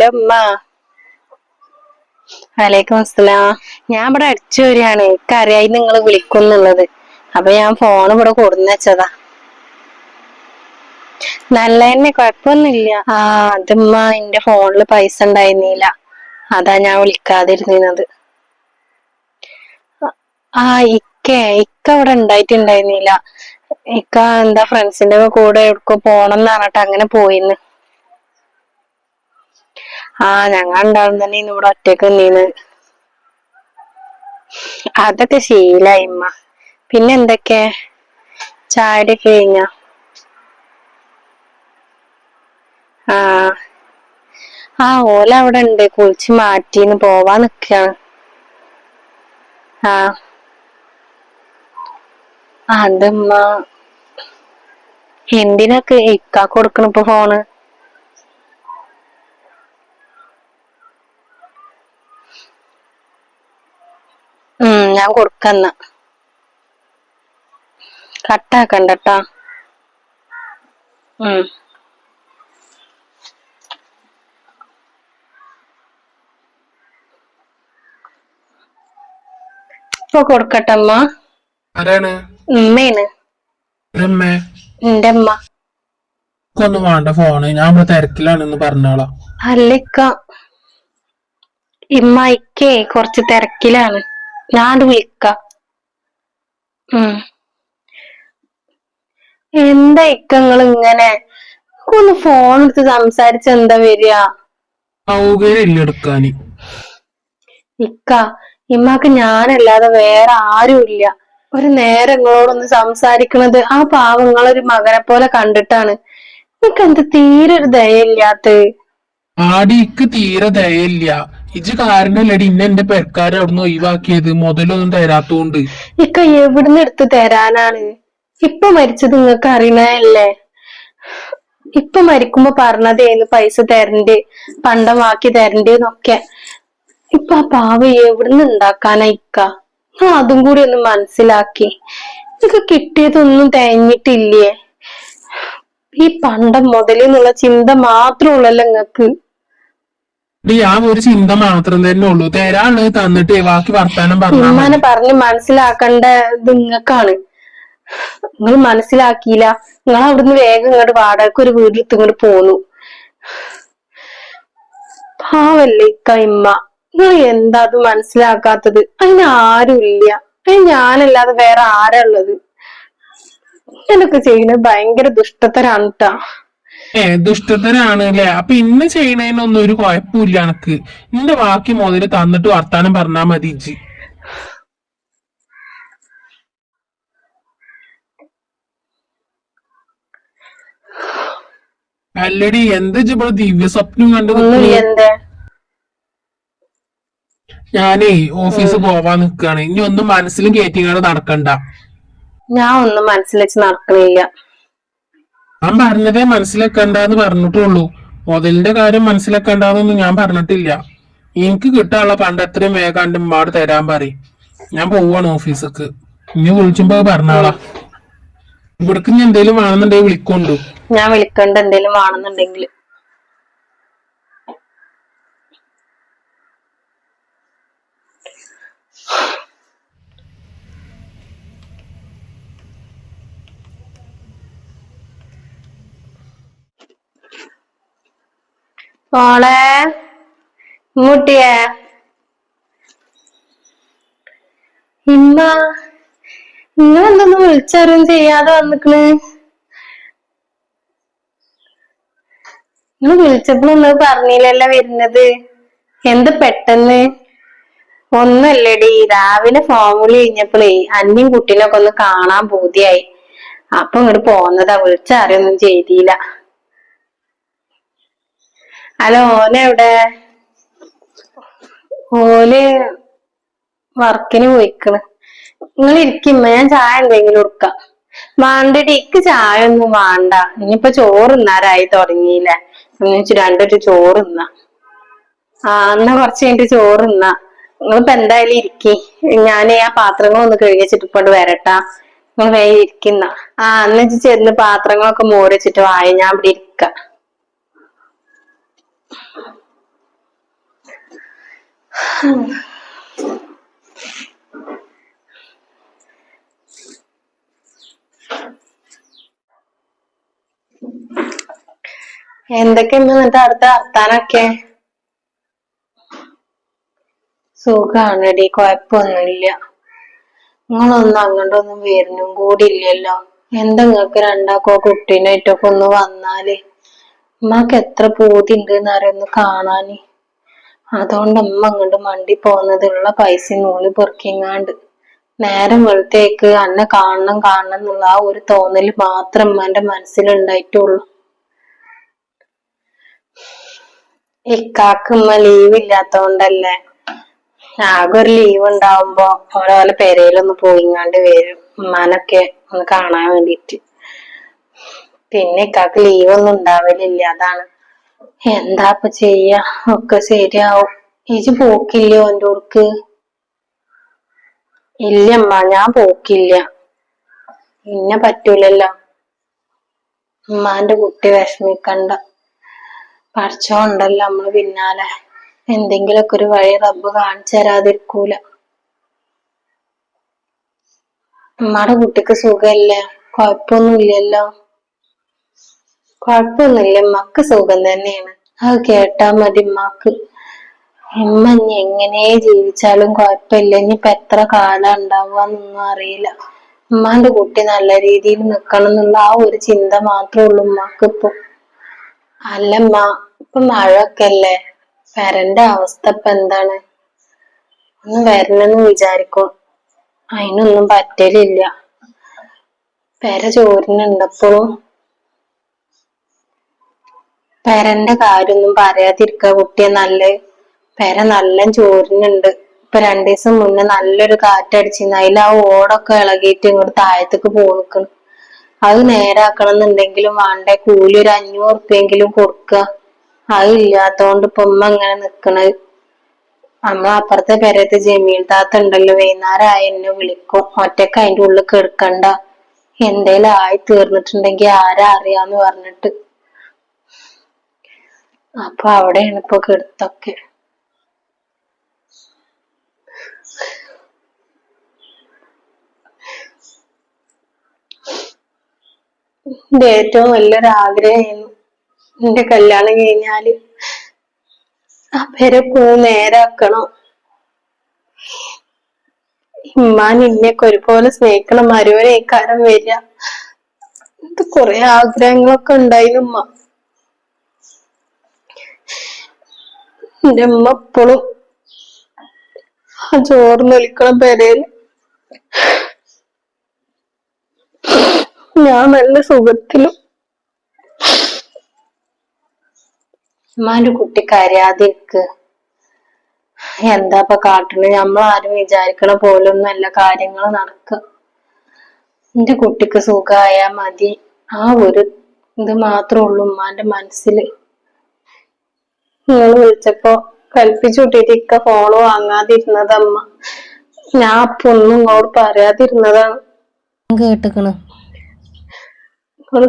Hello ഉമ്മ. വലൈക്കും അസ്സലാം. ഞാൻ ഇവിടെ അടിച്ചു വരികയാണ്. എനിക്കറിയായി നിങ്ങൾ വിളിക്കുന്നുള്ളത് അപ്പൊ ഞാൻ ഫോൺ ഇവിടെ കൊടുന്ന് വെച്ചതാ. നല്ല തന്നെ കൊഴപ്പൊന്നുമില്ല ആ അതുമ്മ എന്റെ ഫോണിൽ പൈസ ഉണ്ടായിരുന്നില്ല. അതാ ഞാൻ വിളിക്കാതിരുന്നത്. ആ ഇക്ക ഇക്ക അവിടെ ഉണ്ടായിട്ടുണ്ടായിരുന്നില്ല. ഇക്ക എന്താ ഫ്രണ്ട്സിന്റെ കൂടെ എവിടെക്കോ പോണം എന്ന് പറഞ്ഞിട്ട് അങ്ങനെ പോയിന്ന്. ആ ഞങ്ങൾ ഉണ്ടാവും തന്നെ ഇന്ന് ഇവിടെ ഒറ്റയ്ക്ക് നിന്ന് അതൊക്കെ ശീലായി പിന്നെ എന്തൊക്കെ? ചായയുടെ കഴിഞ്ഞ? ആ. ആ ഓല അവിടെ ഉണ്ട്. കുളിച്ച് മാറ്റിന്ന് പോവാ നിക്കാണ്. ആ. അതമ്മ എന്തിനൊക്കെ ഇക്കാ കൊടുക്കണ ഇപ്പൊ ഫോണ്? ഉം ഞാൻ കൊടുക്കന്ന. കട്ടാക്കണ്ടട്ടാ. ഉം. ഇപ്പൊ കൊടുക്കട്ടമ്മ. ആരാണ്? ഉമ്മയാണ് രമ്മേ എന്റെ അമ്മ ഒന്നും വേണ്ട ഫോണ്. ഞാൻ ഇവിടെ തിരക്കിലാണെന്ന് പറഞ്ഞോളാം. അല്ലിക്ക ഇമ്മയ്ക്കേ കുറച്ച് തിരക്കിലാണ്. ഞാൻ വിളിക്ക. ഉം. എന്താ ഇക്ക നിങ്ങൾ ഇങ്ങനെ ഒന്ന് ഫോൺ എടുത്ത് സംസാരിച്ച എന്താ വരിക? എടുക്കാന് ഇക്ക ഇമ്മക്ക് ഞാനല്ലാതെ വേറെ ആരും ഇല്ല. ഒരു നേരം നിങ്ങളോടൊന്ന് സംസാരിക്കണത് ആ പാവങ്ങളൊരു മകനെ പോലെ കണ്ടിട്ടാണ്. എനിക്ക് എന്ത് തീരെ ഒരു ദയയില്ലാത്തത് ആടിക്ക് തീരെ ദയയില്ല ഇജ് കാരണല്ലടി ഇന്ന എന്റെ പെരക്കാരെ അവിടുന്ന് ഒഴിവാക്കിയത് മുതലൊന്നും തരാത്തോണ്ട്. ഇക്ക എവിടുന്ന് എടുത്ത് തരാനാണ്? ഇപ്പൊ മരിച്ചത് നിങ്ങക്ക് അറിയണല്ലേ ഇപ്പൊ മരിക്കുമ്പോ പറഞ്ഞതേന്ന് പൈസ തരണ്ട് പണ്ടമാക്കി തരണ്ട് എന്നൊക്കെ ഇപ്പൊ ആ പാവ എവിടുന്ന് ഉണ്ടാക്കാനാ ഇക്ക? അതും കൂടി ഒന്ന് മനസ്സിലാക്കി. ഇതൊക്കെ കിട്ടിയതൊന്നും തേഞ്ഞിട്ടില്ലേ? ഈ പണ്ടം മുതലെന്നുള്ള ചിന്ത മാത്രമുള്ളല്ലോ നിങ്ങക്ക് ആ ഒരു ചിന്ത മാത്രം തന്നെ ഉള്ളൂ. തരാണ് തന്നിട്ട് ബാക്കി വർത്താനം പറഞ്ഞു പറഞ്ഞ് മനസ്സിലാക്കേണ്ട ഇത് നിങ്ങക്കാണ് നിങ്ങൾ മനസ്സിലാക്കിയില്ല. നിങ്ങൾ അവിടുന്ന് വേഗം ഇങ്ങോട്ട് വാടകയ്ക്ക് ഒരു വീടെടുത്ത് ഇങ്ങോട്ട് പോന്നു. പാവല്ലേ ഇക്ക ഇമ്മ നിങ്ങൾ എന്താ അത് മനസ്സിലാക്കാത്തത്? അതിന് ആരുമില്ല. അതിന് ഞാനല്ലാതെ വേറെ ആരാ ഉള്ളത്? ഇങ്ങനൊക്കെ ചെയ്യുന്നത് ഭയങ്കര ദുഷ്ടത്തരാണ് ട്ടാ. ഏ ദുഷ്ടതരാണ് അല്ലെ അപ്പൊ ഇന്ന് ചെയ്യണതിനൊന്നും ഒരു കുഴപ്പമില്ല എനക്ക്. നിന്റെ ബാക്കി മുതൽ തന്നിട്ട് വർത്താനം പറഞ്ഞാ മതി ജി അല്ലടി എന്താ ഇവിടെ ദിവ്യ സ്വപ്നം കണ്ടു ഞാനേ ഓഫീസ് പോവാൻ നിക്കാണ്. ഇനി ഒന്നും മനസ്സിലും കയറ്റിങ്ങാണ്ട് നടക്കണ്ട. ഞാൻ ഒന്നും മനസ്സിൽ വെച്ച് നടക്കണില്ല. ഞാൻ പറഞ്ഞതേ മനസ്സിലാക്കണ്ടെന്ന് പറഞ്ഞിട്ടുള്ളൂ. മുതലിന്റെ കാര്യം മനസ്സിലാക്കണ്ടെന്നൊന്നും ഞാൻ പറഞ്ഞിട്ടില്ല. എനിക്ക് കിട്ടാനുള്ള പണ്ട് എത്രയും വേഗം എന്റെ തരാൻ പറയും. ഞാൻ പോവാണ് ഓഫീസിക്ക്. ഇനി വിളിച്ചുമ്പോ പറഞ്ഞാളാ. ഇവിടേക്ക് ഇനി എന്തേലും വേണമെന്നുണ്ടെങ്കിൽ വിളിക്കൊണ്ടു. ഞാൻ വിളിക്കണ്ട എന്തേലും വേണമെന്നുണ്ടെങ്കിൽ. മോളെ ഇങ്ങോട്ടിയേ. ഇമ്മ നിങ്ങളെന്തൊന്നും വിളിച്ചറിയും ചെയ്യാതെ വന്നിക്കണ്? നിങ്ങൾ വിളിച്ചപ്പോഴൊന്നും പറഞ്ഞില്ലല്ല വരുന്നത്. എന്ത് പെട്ടെന്ന്? ഒന്നല്ലടി രാവിലെ ഫോമുല കഴിഞ്ഞപ്പോഴേ അന്യം കുട്ടീനൊക്കെ ഒന്ന് കാണാൻ ബോധ്യായി അപ്പൊ ഇങ്ങോട്ട് പോന്നതാ വിളിച്ചറിയൊന്നും ചെയ്തില്ല. ഹലോ ഓനെവിടെ ഓൽ വർക്കിന് പോയിക്കണ്. നിങ്ങൾ ഇരിക്കുമ്പോ ഞാൻ ചായ എന്തെങ്കിലും കൊടുക്കാം. വേണ്ടടി ഇക്ക് ചായ ഒന്നും വേണ്ട. ഇനിയിപ്പൊ ചോറ് ഇന്നാരായി തുടങ്ങിയില്ലേ. എന്നുവെച്ച് രണ്ടൊരു ചോറ് ഇന്ന ആ എന്നാ കുറച്ച് കഴിഞ്ഞിട്ട് ചോറ് ഇന്ന നിങ്ങളിപ്പോ എന്തായാലും ഇരിക്കി. ഞാൻ ആ പാത്രങ്ങൾ ഒന്ന് കഴുകി വെച്ചിട്ട് ഇപ്പോണ്ട് വരട്ടാ. നിങ്ങൾ വേഗം ഇരിക്കുന്ന ആ അന്ന് ഇജ്ജ് ചെന്ന് പാത്രങ്ങളൊക്കെ മോരച്ചിട്ട് വായി. ഞാൻ ഇവിടെ ഇരിക്ക. എന്തൊക്കെ എന്നിട്ട് അടുത്ത വർത്താനൊക്കെ? സുഖാണെടി കൊഴപ്പൊന്നുമില്ല നിങ്ങളൊന്നും അങ്ങോട്ടൊന്നും വരുന്നും കൂടി ഇല്ലല്ലോ എന്താ നിങ്ങക്ക് രണ്ടാക്കോ കുട്ടീനായിട്ടൊക്കെ ഒന്ന് വന്നാൽ? ഉമ്മക്ക് എത്ര പൂതി ഉണ്ട് എന്നറിയൊന്ന് കാണാന്. അതുകൊണ്ട് അമ്മ അങ്ങോട്ട് മണ്ടി പോകുന്നത് ഉള്ള പൈസ നൂൽ പെറുക്കിങ്ങാണ്ട് നേരം വെളുത്തേക്ക് അന്നെ കാണണം കാണണം എന്നുള്ള ആ ഒരു തോന്നൽ മാത്രം അമ്മന്റെ മനസ്സിലുണ്ടായിട്ടുള്ളൂ. ഇക്കാക്ക് ഉമ്മ ലീവ് ഇല്ലാത്തോണ്ടല്ലേ? ആകെ ഒരു ലീവ് ഉണ്ടാവുമ്പോ ഓരോലെ പെരയിലൊന്ന് പോയിങ്ങാണ്ട് വരും. ഉമ്മാനൊക്കെ ഒന്ന് കാണാൻ വേണ്ടിട്ട് പിന്നെ ഇക്കാക്ക് ലീവ് ഒന്നും ഉണ്ടാവലില്ല അതാണ്. എന്താ ഇപ്പൊ ചെയ്യാ? ഒക്കെ ശരിയാവും. ഇജ് പോക്കില്ലയോ എന്റെ ഓർക്ക് ഇല്ലമ്മ ഞാൻ പോക്കില്ല. ഇന്നെ പറ്റൂലല്ലോ. ഉമ്മാന്റെ കുട്ടി വിഷമിക്കണ്ട. പഠിച്ചോണ്ടല്ലോ നമ്മൾ പിന്നാലെ. എന്തെങ്കിലൊക്കെ ഒരു വഴി റബ്ബ് കാണിച്ചു തരാതിരിക്കൂല. ഉമ്മാടെ കുട്ടിക്ക് സുഖല്ലേ? കൊഴപ്പൊന്നുമില്ലല്ലോ. കൊഴപ്പൊന്നുമില്ല മക്ക് സുഖം തന്നെയാണ്. അത് കേട്ടാ മതി മക്ക് എമ്മ ഇനി എങ്ങനെ ജീവിച്ചാലും കുഴപ്പമില്ല ഇനിയിപ്പൊ എത്ര കാലം ഉണ്ടാവുകന്നൊന്നും അറിയില്ല. ഉമ്മാന്റെ കുട്ടി നല്ല രീതിയിൽ നിക്കണം എന്നുള്ള ആ ഒരു ചിന്ത മാത്രമേ ഉള്ളൂ ഉമ്മാക്ക് ഇപ്പൊ. അല്ലമ്മ ഇപ്പൊ മഴയൊക്കെ അല്ലേ? വരന്റെ അവസ്ഥ ഇപ്പൊ എന്താണ്? ഒന്ന് വരണെന്ന് വിചാരിക്കും. അതിനൊന്നും പറ്റലില്ല. പെര ചോരുന്നുണ്ടപ്പോഴും പെരന്റെ കാര്യമൊന്നും പറയാതിരിക്ക കുട്ടിയെ നല്ല പെര നല്ല ചോരുന്നുണ്ട്. ഇപ്പൊ രണ്ടു ദിവസം മുന്നേ നല്ലൊരു കാറ്റടിച്ചിരുന്നു. അതിൽ ആ ഓടൊക്കെ ഇളകിയിട്ട് ഇങ്ങോട്ട് താഴത്തേക്ക് പോണിക്കണം അത് നേരാക്കണം എന്നുണ്ടെങ്കിലും വേണ്ട? കൂലി ഒരു അഞ്ഞൂറ് ഉറുപ്പ്യെങ്കിലും കൊടുക്കുക അത് ഇല്ലാത്തോണ്ട് ഇപ്പൊ ഉമ്മ ഇങ്ങനെ നിക്കണത് അമ്മ അപ്പുറത്തെ പെരത്തെ ജമീൽ താത്ത ഉണ്ടല്ലോ. വൈകുന്നേരം ആയി എന്നെ വിളിക്കും. ഒറ്റയ്ക്ക് അതിന്റെ ഉള്ളിൽ കിടക്കണ്ട. എന്തേലും ആയി തീർന്നിട്ടുണ്ടെങ്കിൽ ആരാ അറിയാന്ന് പറഞ്ഞിട്ട്. അപ്പൊ അവിടെയാണ് ഇപ്പൊ കിടത്തൊക്കെ. എന്റെ ഏറ്റവും വലിയൊരു ആഗ്രഹമായിരുന്നു എന്റെ കല്യാണം കഴിഞ്ഞാൽ ആ പെരപ്പൂ നേരാക്കണം. ഇമ്മാൻ ഇന്നൊക്കെ ഒരുപോലെ സ്നേഹിക്കണം. കാരം വരിക. ഇത് കൊറേ ആഗ്രഹങ്ങളൊക്കെ ഉണ്ടായിരുന്നു ഉമ്മ. എന്റെ അമ്മ എപ്പോഴും ആ ചോറ് നിൽക്കണം പെരയിൽ ഞാൻ നല്ല സുഖത്തിലും. ഉമ്മാന്റെ കുട്ടി കരയാതിരിക്ക് എന്താ ഇപ്പൊ കാട്ടണ്? ആരും വിചാരിക്കണ പോലൊന്നും അല്ല കാര്യങ്ങൾ നടക്കുക എന്റെ കുട്ടിക്ക് സുഖായാ മതി. ആ ഒരു ഇത് മാത്രമേ ഉള്ളൂ ഉമ്മാന്റെ നിങ്ങൾ വിളിച്ചപ്പോ കൽപ്പിച്ചു വിട്ടിട്ട് ഇക്ക ഫോണ് അമ്മ ഞാൻ അപ്പൊ ഒന്നും ഇങ്ങോട്ട് പറയാതിരുന്നതാണ്. കേട്ടിക്കണ്.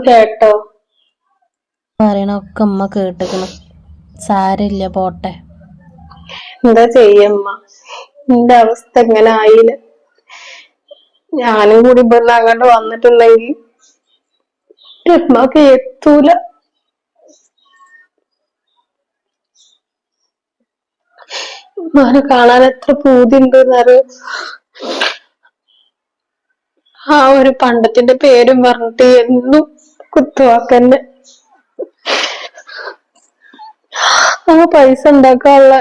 കേട്ടോ? പറയണൊക്കെ അമ്മ കേട്ടിക്കണ്. സാരില്ല പോട്ടെ. എന്താ ചെയ്യമ്മ? എന്റെ അവസ്ഥ എങ്ങനെ ആയില്ല. ഞാനും കൂടി ഇവിടുന്ന് അങ്ങോട്ട് വന്നിട്ടുണ്ടെങ്കിൽ ഉമ്മക്ക് എത്തൂല. ഉമ്മാനെ കാണാൻ എത്ര പൂതി ഉണ്ടെന്നറിയോ ആ ഒരു പണ്ടത്തിന്റെ പേരും പറഞ്ഞിട്ട് എന്നും കുത്തുവാക്കന്നെ. ആ പൈസ ഉണ്ടാക്കാനുള്ള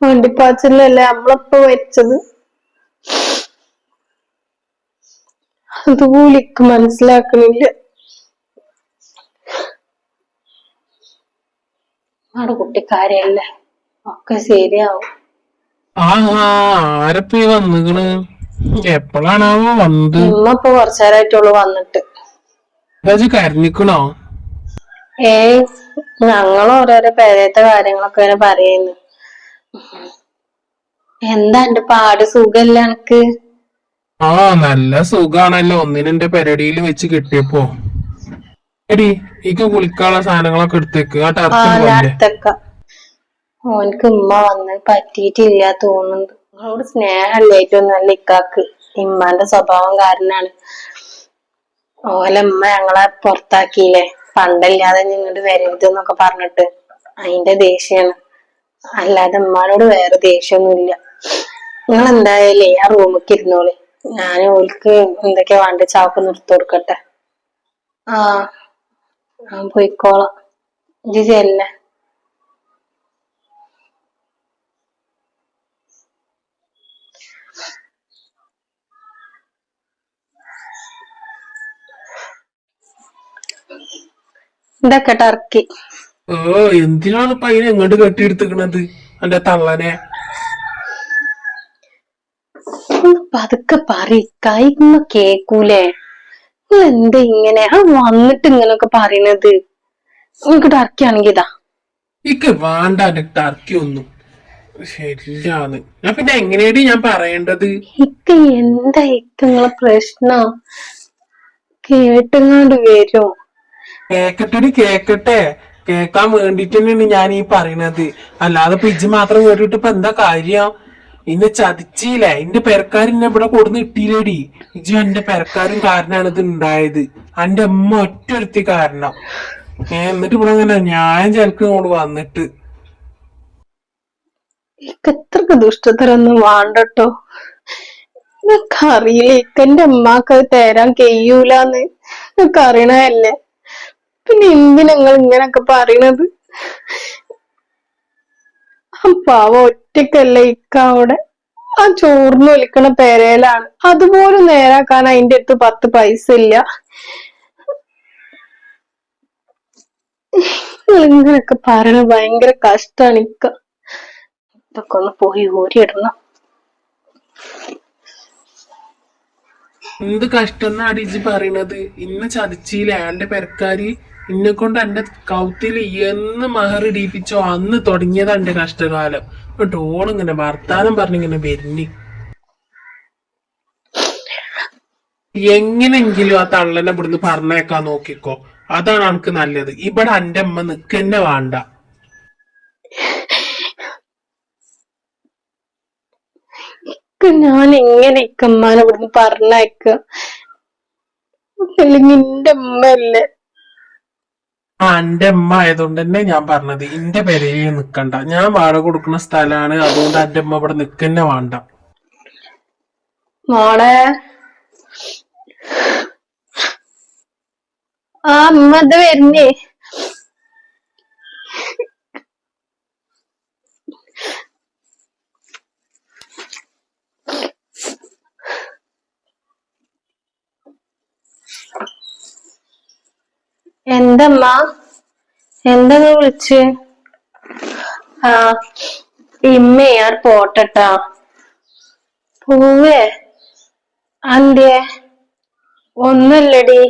വണ്ടിപ്പാച്ചിലല്ലേ നമ്മളിപ്പോ വെച്ചത്? അത് കൂലിക്ക് മനസ്സിലാക്കണില്ല. നമ്മുടെ കുട്ടിക്കാരെയല്ലേ? ഒക്കെ ശരിയാവും. ആ ആരപ്പ വന്നിക്കണ്? എപ്പോഴാണാവോ വന്നത്? ഉമ്മ ഇപ്പൊ കുറച്ചേരായിട്ടുള്ളൂ വന്നിട്ട്. രാജു കരഞ്ഞിക്കണോ? ഏ ഞങ്ങൾ ഓരോരോ പേരത്തെ കാര്യങ്ങളൊക്കെ ഇങ്ങനെ പറയുന്നു. എന്താ എന്റെ പാട്? സുഖല്ല എനക്ക് ആ നല്ല സുഖാണല്ലോ. ഒന്നിനെ പെരടിയിൽ വെച്ച് കിട്ടിയപ്പോ. എടി എനിക്ക് കുളിക്കാനുള്ള സാധനങ്ങളൊക്കെ എടുത്തേക്ക്. ആ ആ ടർക്കി ഞാൻ പോലെ അടുത്തേക്ക ഓനക്ക് ഉമ്മ വന്ന് പറ്റിയിട്ടില്ല തോന്നുന്നുണ്ട് ഏറ്റവും നല്ല ഇക്കാക്ക്. ഇമ്മാന്റെ സ്വഭാവം കാരണാണ് ഓലമ്മ ഞങ്ങളെ പുറത്താക്കിയില്ലേ? പണ്ടല്ലാതെ നിങ്ങോട്ട് വരരുത് എന്നൊക്കെ പറഞ്ഞിട്ട്. അതിന്റെ ദേഷ്യാണ്. അല്ലാതെ ഉമ്മാനോട് വേറെ ദേഷ്യമൊന്നുമില്ല നിങ്ങൾ എന്തായാലേ ആ റൂമിക്ക് ഇരുന്നോളി. ഞാൻ ഓൽക്ക് എന്തൊക്കെയാ വേണ്ട ചാക്ക് നിർത്തി കൊടുക്കട്ടെ. ആ പോയിക്കോളാം. ഇത് ചെല്ലേ. ഇതൊക്കെ ടർക്കി. ഓ എന്തിനാണ് ഇപ്പൊ അതിനെ എങ്ങോട്ട് കെട്ടിയെടുത്തിക്കണത്? എന്റെ തള്ളനെ. പതുക്കെ പറ കൈമ്മ കേക്കൂലേ? നിങ്ങൾ എന്താ ഇങ്ങനെ? ആ വന്നിട്ട് ഇങ്ങനൊക്കെ പറയണത്. നിങ്ങക്ക് ടർക്കി ആണെങ്കി ഇതാ. ഇക്ക് വേണ്ട എന്റെ ടർക്കി ഒന്നും. ശരിയാണ്. ഞാൻ പിന്നെ എങ്ങനെയാടി ഞാൻ പറയേണ്ടത്? ഇക്ക് എന്താ ഇക്ക് നിങ്ങളെ പ്രശ്നം? കേട്ടങ്ങാണ്ട് വരും. കേക്കട്ടെടി കേക്കട്ടെ. കേക്കാൻ വേണ്ടിട്ട് തന്നെയാണ് ഞാൻ ഈ പറയണത്. അല്ലാതെ ഇപ്പൊ മാത്രം കേട്ടിട്ട് ഇപ്പൊ എന്താ കാര്യം? ഇന്നെ ചതിച്ചില്ലേ എന്റെ പെരക്കാരൻ എന്നെ ഇവിടെ കൊടുന്ന് ഇട്ടില്ലേടി ഇജു എന്റെ പെരക്കാരും കാരനാണ് ഇത് ഉണ്ടായത് എന്റെ അമ്മ ഒറ്റൊരുത്തി കാരണം. ഏ, എന്നിട്ട് ഇവിടെ അങ്ങനെ ഞാൻ ചിലക്ക് ഇങ്ങോട്ട് വന്നിട്ട്. എത്രക്ക് ദുഷ്ടത്തരൊന്നും വേണ്ടട്ടോ. അറിയില്ല ഇക്കന്റെ അമ്മാക്ക് അത് തരാൻ കഴിയൂലെന്ന് അറിയണല്ലേ പിന്നെ എന്തിനാ നിങ്ങൾ ഇങ്ങനൊക്കെ പറയണത്? പാവ ഒറ്റക്കല്ല ഇക്ക അവിടെ? ആ ചോർന്ന് ഒലിക്കണ പെരയിലാണ് അതുപോലും നേരാക്കാൻ അതിന്റെ അടുത്ത് പത്ത് പൈസ ഇല്ല. ഇങ്ങനൊക്കെ പറയണ ഭയങ്കര കഷ്ടാണ് ഇക്ക. ഇതൊക്കെ ഒന്ന് പോയി ഊരിയിടണം. എന്ത് കഷ്ടം എന്നാണ് ഇജി പറയണത്? ഇന്ന് ചതിച്ചില്ല എന്റെ പെരക്കാര്? ഇന്നെ കൊണ്ട് എന്റെ കൗത്തിൽ എന്ന് മഹർ ഇടിപ്പിച്ചോ അന്ന് തുടങ്ങിയതാ എന്റെ കഷ്ടകാലം. എന്നിട്ട് ഓളിങ്ങനെ വർത്താനം പറഞ്ഞിങ്ങനെ വരുന്നി എങ്ങനെങ്കിലും ആ തള്ളനെ ഇവിടുന്ന് പറഞ്ഞേക്കാൻ നോക്കിക്കോ. അതാണ് എനിക്ക് നല്ലത്. ഇവിടെ എന്റെ അമ്മ നിക്കന്നെ വേണ്ട. ഞാൻ എങ്ങനെ ഇക്കമ്മാനെ ഇവിടുന്ന് പറഞ്ഞയക്ക? അല്ലെങ്കിൽ എന്റെ അമ്മയല്ലേ ആ എന്റെ അമ്മ ആയതുകൊണ്ട് തന്നെ ഞാൻ പറഞ്ഞത്. എന്റെ പെരയിൽ നിക്കണ്ട. ഞാൻ വാടക കൊടുക്കുന്ന സ്ഥലമാണ് അതുകൊണ്ട് എന്റെ അമ്മ ഇവിടെ നിക്കന്നെ വേണ്ട. മോളെ. ആ അമ്മ ഇത് വരുന്നേ. എന്തമ്മ? എന്താ നീ വിളിച്ച്? ആ ഇമ്മ ഞാൻ പോട്ടട്ടാ. പോവേ? അന്തേ ഒന്നല്ലടി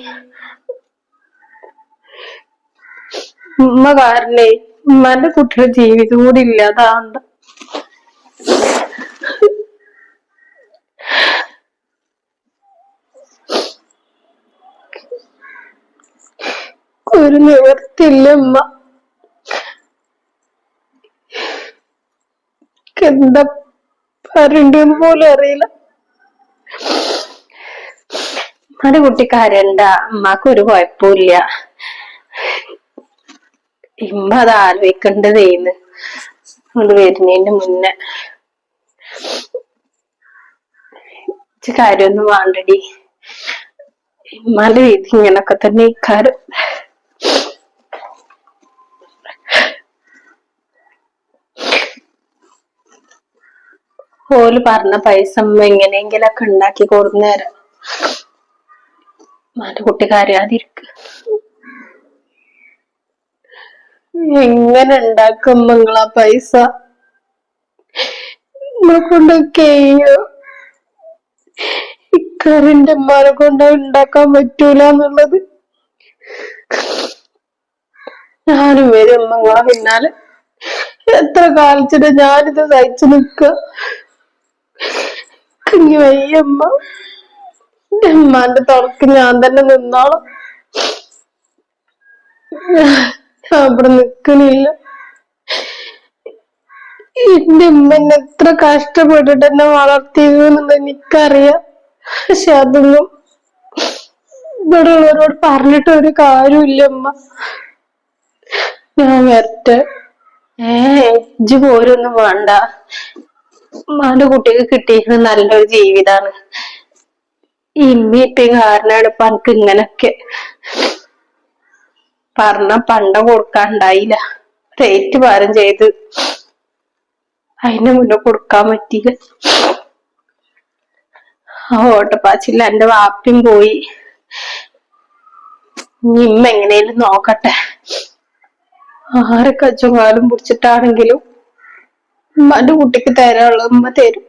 ഉമ്മ കാരണേ ഉമ്മാന്റെ കുട്ടിയുടെ ജീവിതം കൂടി ഇല്ലാതാണ്ട ഒരു നിവർത്തില്ല ഉമ്മ എന്താ പറയണ്ടെന്ന് പോലും അറിയില്ല. അത് കുട്ടിക്കാരണ്ട അമ്മയ്ക്ക് ഒരു കുഴപ്പമില്ല. ഇമ്മ അത് ആലോചിക്കേണ്ടതേന്ന് അത് വരുന്നതിന് മുന്നേ. കാര്യൊന്നും വേണ്ടടി. ഇമ്മാന്റെ രീതി ഇങ്ങനൊക്കെ തന്നെ ഇക്കാരം ഓൽ പറഞ്ഞ പൈസ എങ്ങനെയെങ്കിലൊക്കെ ഉണ്ടാക്കി കൊടുന്നേരം മാന്റെ കുട്ടി കരയാതിരിക്ക. എങ്ങനെ ഉണ്ടാക്കും നിങ്ങളാ പൈസ? നമ്മളെ കൊണ്ട് കഴിയോ? ഇക്കാരന്റെ അമ്മാനെ കൊണ്ട് ഉണ്ടാക്കാൻ പറ്റൂല എന്നുള്ളത്. ഞാനും വരും നിങ്ങളെ പിന്നാലെ. എത്ര കാലിച്ചിട്ട് ഞാനിത് സഹിച്ചു നിക്ക? കുഞ്ഞു വയ്യമ്മ ഉമ്മാന്റെ തുറക്ക് ഞാൻ തന്നെ നിന്നോളാം. അവിടെ നിക്കണില്ല. എന്റെ ഉമ്മ എന്നെ എത്ര കഷ്ടപ്പെട്ടിട്ട് എന്നെ വളർത്തിയെന്നുള്ളത് എനിക്കറിയാം. പക്ഷെ അതൊന്നും ഇവിടെ ഉള്ളവരോട് പറഞ്ഞിട്ട് ഒരു കാര്യമില്ല ഉമ്മ. ഞാൻ വരട്ടെ. ഏ ഇജ്ജ് പോരൊന്നും വേണ്ട. ഉമ്മാന്റെ കുട്ടിക്ക് കിട്ടിയിരുന്ന നല്ലൊരു ജീവിതാണ്. ഇമ്മി ഇപ്പയും പണക്ക് ഇപ്പൊ എനിക്ക് ഇങ്ങനൊക്കെ. പറഞ്ഞ പണ്ട കൊടുക്കാണ്ടായില്ല. റേറ്റ് പാരം ചെയ്ത് അതിന്റെ മുന്നേ കൊടുക്കാൻ പറ്റിയില്ല ആ ഓട്ടപ്പാച്ചില്ല എന്റെ വാപ്പിയും പോയി. ഇമ്മ എങ്ങനെയും നോക്കട്ടെ. ആരെ കച്ചും കാലും പിടിച്ചിട്ടാണെങ്കിലും ഉമ്മാന്റെ കുട്ടിക്ക് തരാനുള്ള ഉമ്മ തരും.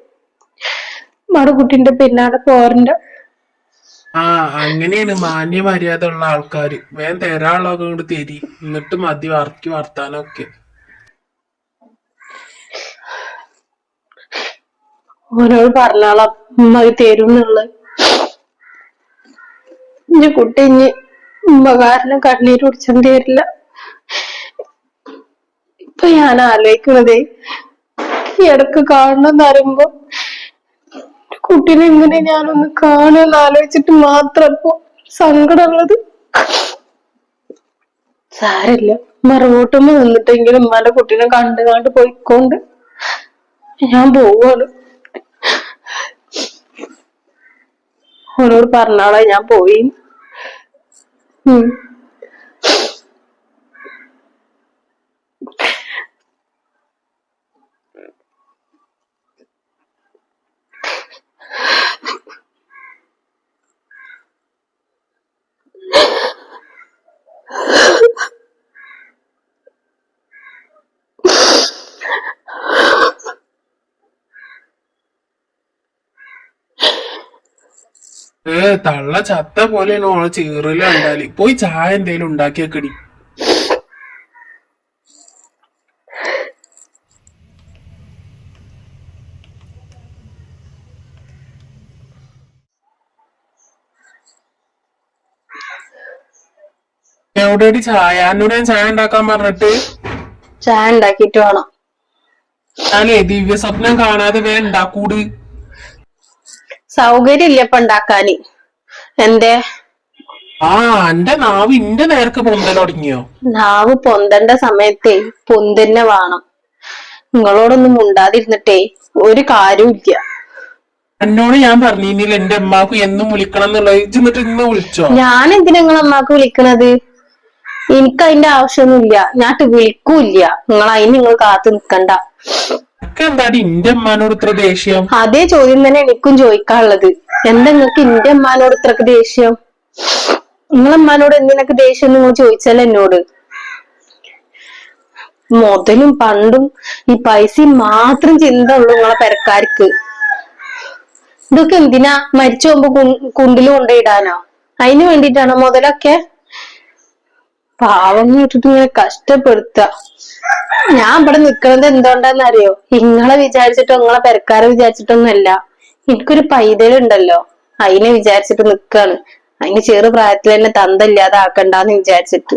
ഉമ്മയുടെ കുട്ടിന്റെ പിന്നാലെ പോരണ്ട. ആ അങ്ങനെയാണ് മാന്യ മര്യാദ ഉള്ള ആൾക്കാര്. വേഗം തരാനുള്ളതൊക്കെ കൊണ്ട് തരി. എന്നിട്ട് മതി വർക്കി വർത്താനൊക്കെ. ഓനോട് പറഞ്ഞാളാ ഉമ്മ തരും എന്നുള്ളത് ഇനി കുട്ടി ഇനി ഉമ്മ കാരണം കണ്ണീര് കുടിച്ചേണ്ടി തരില്ല. ഇപ്പൊ ഞാൻ ആലോചിക്കണതേ ഇടയ്ക്ക് കാണണമെന്ന് പറയുമ്പോ കുട്ടീനെ ഇങ്ങനെ ഞാനൊന്ന് കാണുമെന്ന് ആലോചിച്ചിട്ട് മാത്രം ഇപ്പൊ സങ്കടമുള്ളത്. സാരില്ല മറുപോട്ടൊന്ന് നിന്നിട്ടെങ്കിലും മല കുട്ടീനെ കണ്ടു കണ്ട് പോയിക്കൊണ്ട് ഞാൻ പോവാണ്. ഓനോട് പറഞ്ഞാളെ ഞാൻ പോയി. ഉം. ഏ തള്ള ചത്ത പോലെയാണ് ഓളെ ചീറൽ കണ്ടാൽ. പോയി ചായ എന്തേലും ഉണ്ടാക്കിയാക്കടി. എവിടെയടി ചായ? എന്നോട് ഞാൻ ചായ ഉണ്ടാക്കാൻ പറഞ്ഞിട്ട്. ചായ ഉണ്ടാക്കിട്ട് വേണം. ഞാനേ ദിവ്യ സ്വപ്നം കാണാതെ വേ ഉണ്ടാക്കൂട് സൗകര്യം ഇല്ല ഇപ്പൊ ഉണ്ടാക്കാന്. എന്തേ? ആ എന്റെ നാവ് ഇന്റെ നേർക്ക് പൊന്തൽ തുടങ്ങിയോ? നാവ് പൊന്തണ്ട സമയത്തെ പൊന്തന്നെ വേണം. നിങ്ങളോടൊന്നും മുണ്ടാതിരുന്നിട്ടേ ഒരു കാര്യമില്ല എന്നോട് ഞാൻ പറഞ്ഞില്ല എന്റെ അമ്മാക്ക് എന്നും വിളിക്കണം എന്നുള്ളത്. എന്നിട്ട് ഇന്ന് വിളിച്ചോ? ഞാൻ എന്തിനാ നിങ്ങളെ അമ്മാക്ക് വിളിക്കണത്? എനിക്ക് അതിന്റെ ആവശ്യമൊന്നുമില്ല. ഞാൻ വിളിക്കൂല്ല. നിങ്ങൾ അതിന് നിങ്ങൾ കാത്തു നിക്കണ്ട. ഒക്കെ എന്താടി ഇന്റെ ദേഷ്യം? അതേ ചോദ്യം തന്നെ എനിക്കും ചോദിക്കാനുള്ളത്. എന്താ നിങ്ങൾക്ക് എന്റെ അമ്മാനോട് ഇത്രക്ക് ദേഷ്യം? നിങ്ങളമ്മാനോട് എന്തിനൊക്കെ ദേഷ്യം നിങ്ങൾ ചോദിച്ചാൽ എന്നോട്? മുതലും പണ്ടും ഈ പൈസയും മാത്രം ചിന്ത ഉള്ളു നിങ്ങളെ പെരക്കാർക്ക്. ഇതൊക്കെ എന്തിനാ മരിച്ചു പോകുമ്പോ കുണ്ടിൽ കൊണ്ടിടാനോ അതിന് വേണ്ടിട്ടാണോ മുതലൊക്കെ? പാവം ഇട്ടിട്ട് ഇങ്ങനെ കഷ്ടപ്പെടുത്ത. ഞാൻ ഇവിടെ നിക്കണത് എന്തുകൊണ്ടാന്ന് അറിയോ ഇങ്ങളെ വിചാരിച്ചിട്ടോ നിങ്ങളെ പെരക്കാരെ വിചാരിച്ചിട്ടൊന്നുമല്ല. എനിക്കൊരു പൈതലുണ്ടല്ലോ. അതിനെ വിചാരിച്ചിട്ട് നിക്കാണ്. അതിന് ചെറു പ്രായത്തിൽ തന്നെ തന്തല്ലാതെ ആക്കണ്ടെന്ന് വിചാരിച്ചിട്ട്.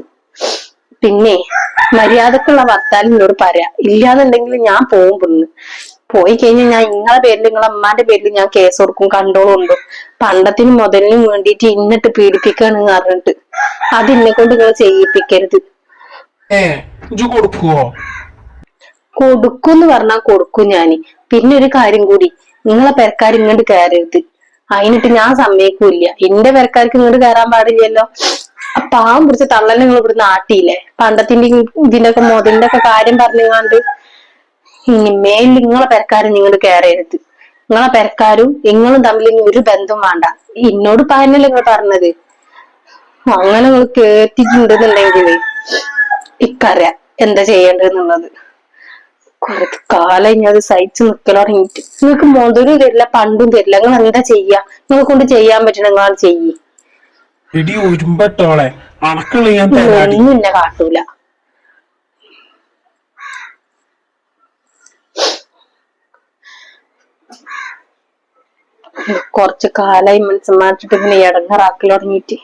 പിന്നെ മര്യാദക്കുള്ള വർത്താനം എന്നോട് പറയാ. ഇല്ലാന്നുണ്ടെങ്കിൽ ഞാൻ പോകും പൊന്ന് പോയി കഴിഞ്ഞാൽ ഞാൻ നിങ്ങളെ പേരിൽ നിങ്ങളെ അമ്മാന്റെ പേരിൽ ഞാൻ കേസ് കൊടുക്കും കണ്ടോളുണ്ടോ പണ്ടത്തിന് മുതലിനും വേണ്ടിയിട്ട് ഇന്നിട്ട് പീഡിപ്പിക്കാണെന്ന് പറഞ്ഞിട്ട്. അത് എന്നെ കൊണ്ട് നിങ്ങൾ ചെയ്യിപ്പിക്കരുത് ഏ ഇജ്ജ് കൊടുക്കുവോ? കൊടുക്കുന്ന് പറഞ്ഞാ കൊടുക്കും ഞാൻ. പിന്നെ ഒരു കാര്യം കൂടി. നിങ്ങളെ പെരക്കാർ ഇങ്ങോട്ട് കയറരുത് അതിനിട്ട് ഞാൻ സമ്മതിക്കൂല എന്റെ പെരക്കാർക്ക് ഇങ്ങോട്ട് കയറാൻ പാടില്ലല്ലോ. പാവം പിടിച്ച തള്ളനെ നിങ്ങൾ ഇവിടുന്ന് ആട്ടിയില്ലേ? പണ്ടത്തിന്റെ ഇതിന്റെ ഒക്കെ മുതലിന്റെ ഒക്കെ കാര്യം പറഞ്ഞുകൊണ്ട് ഇനി മേലിൽ നിങ്ങളെ പെരക്കാരും നിങ്ങൾ കയറരുത് നിങ്ങളെ പെരക്കാരും നിങ്ങളും തമ്മിൽ ഇനി ഒരു ബന്ധം വേണ്ട. എന്നോട് പറഞ്ഞല്ലേ നിങ്ങൾ പറഞ്ഞത്? അങ്ങനെ നിങ്ങൾ കേട്ടിട്ടുണ്ടെന്നുണ്ടെങ്കിൽ ഇക്കറിയാം എന്താ ചെയ്യേണ്ടതെന്നുള്ളത്. കുറച്ച് കാലം ഇനി അത് സഹിച്ചു നിക്കൽ തുടങ്ങിയിട്ട്. നിങ്ങൾക്ക് മുതലും തരില്ല പണ്ടും തരില്ല. നിങ്ങൾ എന്താ ചെയ്യാ? നിങ്ങളെ കൊണ്ട് ചെയ്യാൻ പറ്റണ നിങ്ങൾ ചെയ്യ്. എടി ഒരുമ്പട്ടോളെ ഒന്നും കാട്ടൂല. കുറച്ച് കാലായി മനസ്സമാറ്റിട്ട് ഇങ്ങനെ ഇടങ്ങറാക്കൽ തുടങ്ങിയിട്ട്.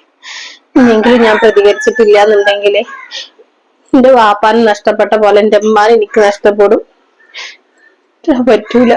ഇനിയെങ്കിലും ഞാൻ പ്രതികരിച്ചിട്ടില്ല എന്നുണ്ടെങ്കിൽ എന്റെ വാപ്പാന് നഷ്ടപ്പെട്ട പോലെ എന്റെ അമ്മാൻ എനിക്ക് നഷ്ടപ്പെടും. പറ്റൂല.